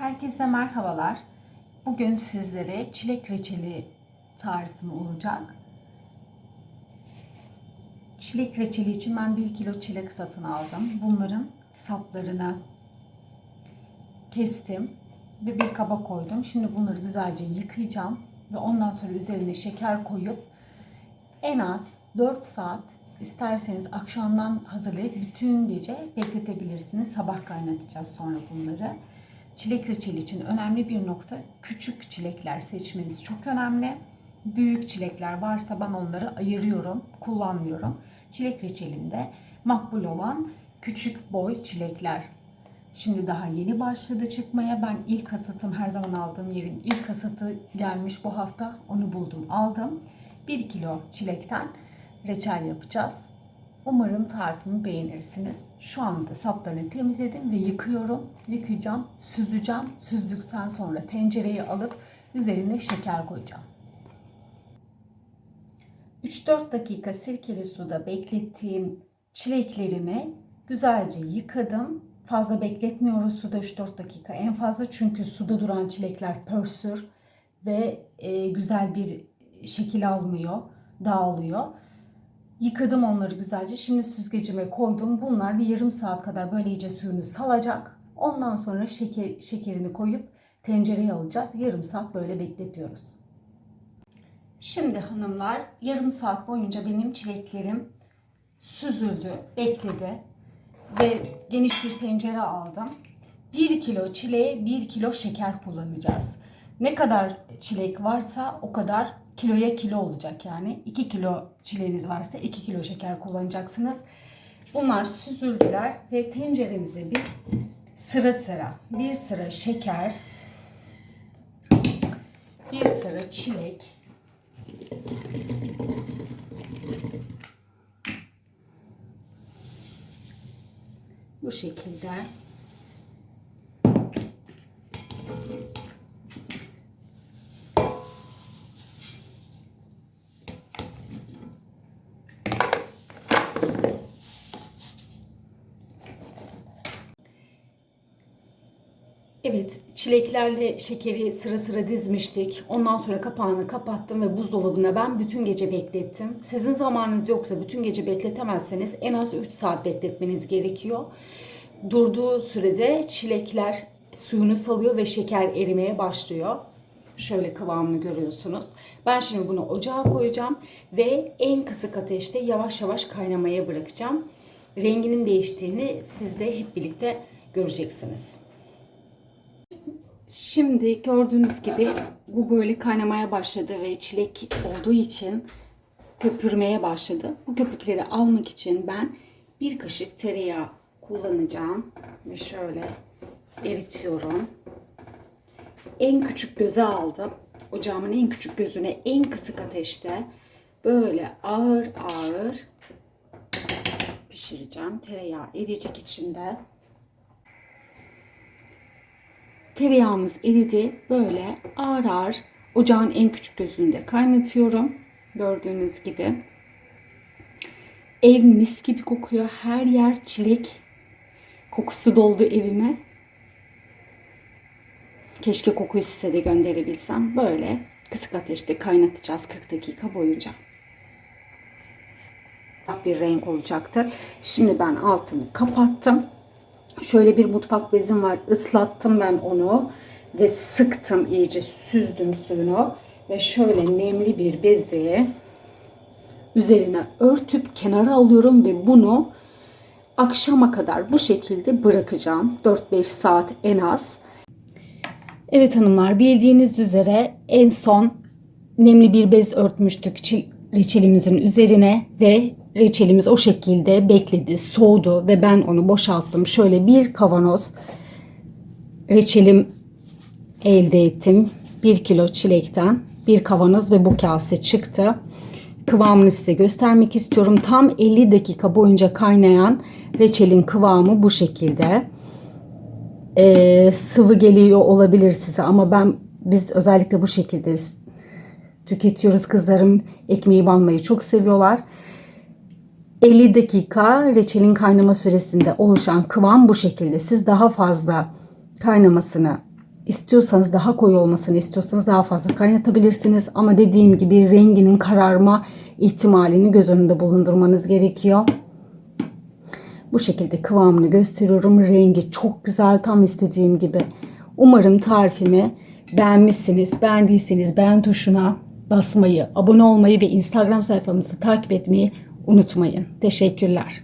Herkese merhabalar. Bugün sizlere çilek reçeli tarifim olacak. Çilek reçeli için ben 1 kilo çilek satın aldım. Bunların saplarını kestim ve bir kaba koydum. Şimdi bunları güzelce yıkayacağım ve ondan sonra üzerine şeker koyup en az 4 saat isterseniz akşamdan hazırlayıp bütün gece bekletebilirsiniz. Sabah kaynatacağız sonra bunları. Çilek reçeli için önemli bir nokta küçük çilekler seçmeniz çok önemli. Büyük çilekler varsa ben onları ayırıyorum, kullanmıyorum. Çilek reçelinde makbul olan küçük boy çilekler. Şimdi daha yeni başladı çıkmaya. Ben ilk hasatım her zaman aldığım yerin ilk hasatı gelmiş bu hafta. Onu buldum aldım. 1 kilo çilekten reçel yapacağız. Umarım tarifimi beğenirsiniz. Şu anda saplarını temizledim ve yıkıyorum. Yıkayacağım, süzeceğim. Süzdükten sonra tencereye alıp üzerine şeker koyacağım. 3-4 dakika sirkeli suda beklettiğim çileklerimi güzelce yıkadım. Fazla bekletmiyoruz suda 3-4 dakika en fazla çünkü suda duran çilekler pörsür ve e, güzel bir şekil almıyor, dağılıyor. Yıkadım onları güzelce. Şimdi süzgecime koydum. Bunlar bir yarım saat kadar böyle iyice suyunu salacak. Ondan sonra şeker, şekerini koyup tencereye alacağız. Yarım saat böyle bekletiyoruz. Şimdi hanımlar yarım saat boyunca benim çileklerim süzüldü, bekledi ve geniş bir tencere aldım. 1 kilo çileğe 1 kilo şeker kullanacağız. Ne kadar çilek varsa o kadar kiloya kilo olacak yani. 2 kilo çileğiniz varsa 2 kilo şeker kullanacaksınız. Bunlar süzüldüler ve tenceremize biz sıra sıra bir sıra şeker, bir sıra çilek, bu şekilde Evet, çileklerle şekeri sıra sıra dizmiştik. Ondan sonra kapağını kapattım ve buzdolabına ben bütün gece beklettim. Sizin zamanınız yoksa bütün gece bekletemezseniz en az 3 saat bekletmeniz gerekiyor. Durduğu sürede çilekler suyunu salıyor ve şeker erimeye başlıyor. Şöyle kıvamını görüyorsunuz. Ben şimdi bunu ocağa koyacağım ve en kısık ateşte yavaş yavaş kaynamaya bırakacağım. Renginin değiştiğini siz de hep birlikte göreceksiniz. Şimdi gördüğünüz gibi bu böyle kaynamaya başladı ve çilek olduğu için köpürmeye başladı. Bu köpükleri almak için ben bir kaşık tereyağı kullanacağım ve şöyle eritiyorum. En küçük göze aldım. Ocağımın en küçük gözüne en kısık ateşte böyle ağır ağır pişireceğim. Tereyağı eriyecek içinde. Tereyağımız eridi. Böyle ağır ağır ocağın en küçük gözünde kaynatıyorum. Gördüğünüz gibi. Ev mis gibi kokuyor. Her yer çilek kokusu doldu evime. Keşke kokuyu size de gönderebilsem. Böyle kısık ateşte kaynatacağız 40 dakika boyunca. Bir renk olacaktır. Şimdi ben altını kapattım. Şöyle bir mutfak bezim var. Islattım ben onu ve sıktım iyice süzdüm suyunu ve şöyle nemli bir bezi üzerine örtüp kenara alıyorum ve bunu akşama kadar bu şekilde bırakacağım. 4-5 saat en az. Evet hanımlar bildiğiniz üzere en son nemli bir bez örtmüştük reçelimizin üzerine ve reçelimiz o şekilde bekledi, soğudu ve ben onu boşalttım. Şöyle bir kavanoz reçelim elde ettim. Bir kilo çilekten bir kavanoz ve bu kase çıktı. Kıvamını size göstermek istiyorum. Tam 50 dakika boyunca kaynayan reçelin kıvamı bu şekilde. Ee, sıvı geliyor olabilir size ama ben biz özellikle bu şekilde tüketiyoruz. Kızlarım ekmeği banmayı çok seviyorlar. 50 dakika reçelin kaynama süresinde oluşan kıvam bu şekilde. Siz daha fazla kaynamasını İstiyorsanız daha koyu olmasını istiyorsanız daha fazla kaynatabilirsiniz. Ama dediğim gibi renginin kararma ihtimalini göz önünde bulundurmanız gerekiyor. Bu şekilde kıvamını gösteriyorum. Rengi çok güzel tam istediğim gibi. Umarım tarifimi beğenmişsiniz. Beğendiyseniz beğen tuşuna basmayı, abone olmayı ve Instagram sayfamızı takip etmeyi unutmayın. Teşekkürler.